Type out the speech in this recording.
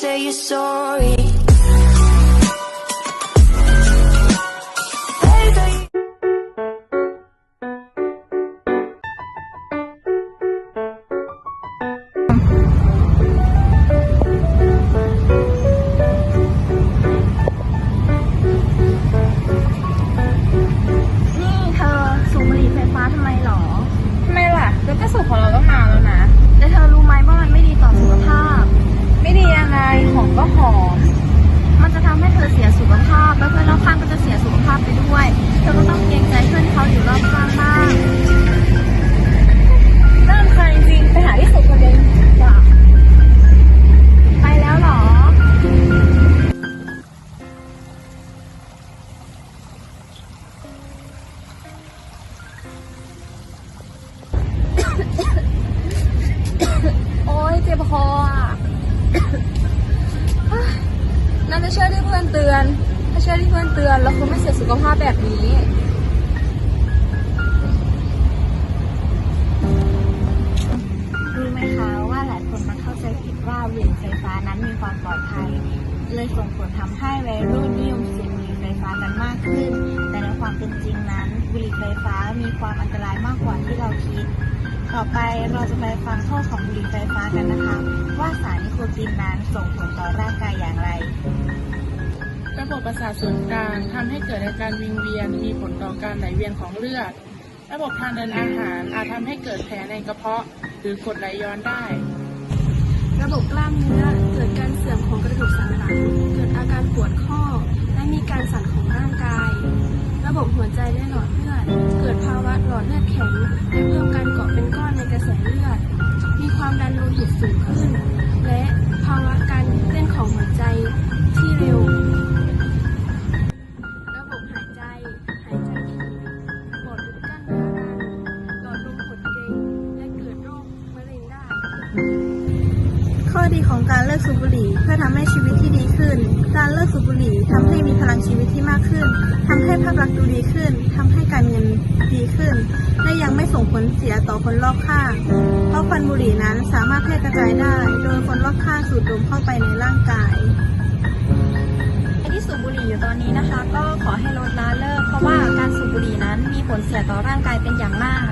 say you're sorry. คออะ น่าจะเชื่อที่เพื่อนเตือน ถ้าเชื่อที่เพื่อนเตือนเราคงไม่เสียสุขภาพแบบนี้รู้ไหมคะว่าหลายคนมันเข้าใจผิดว่าบุหรี่ไฟฟ้านั้นมีความปลอดภัย เลยส่งผลทำให้วัยรุ่นนิยมสูบบุหรี่ไฟฟ้ากันมากขึ้น แต่ในความเป็นจริงนั้นบุหรี่ไฟฟ้ามีความอันตรายมากกว่าที่เราคิด ต่อไปเราจะไปฟังโทษของบุหรี่ไฟฟ้ากันนะคะ ว่าสารนิโคตินนั้นส่งผลต่อร่างกายอย่างไร ระบบประสาทส่วนกลางทำให้เกิดอาการวิงเวียนมีผลต่อการไหลเวียนของเลือด ระบบทางเดินอาหารอาจทำให้เกิดแผลในกระเพาะ หรือกรดไหลย้อนได้ ระบบกล้ามเนื้อเกิดการเสื่อมของกระดูกสันหลังเกิดอาการปวดข้อ และมีการสั่นของร่างกาย ระบบหัวใจและหลอดเลือด เกิดภาวะหลอดเลือดแข็ง ความดันโลหิตสูงขึ้น และภาวะการเต้นของหัวใจที่เร็ว ระบบหายใจ หายใจถี่ปอดอุดกั้นเรื้อรังหลอดลมหดเกร็งและเกิดโรคมะเร็งได้ ข้อดีของการเลิกสูบบุหรี่เพื่อทำให้ชีวิต การเลิกสูบบุหรี่ทำให้มีพลังชีวิตที่มากขึ้นทำให้ภาพลักษณ์ดูดีขึ้นทำให้การเงินดีขึ้น และยังไม่ส่งผลเสียต่อคนรอบข้าง เพราะควันบุหรี่นั้นสามารถแพร่กระจายได้ โดยคนรอบข้างสูดดมเข้าไปในร่างกายที่สูบบุหรี่อยู่ตอนนี้นะคะ ก็ขอให้ลดละเลิก เพราะว่าการสูบบุหรี่นั้นมีผลเสียต่อร่างกายเป็นอย่างมาก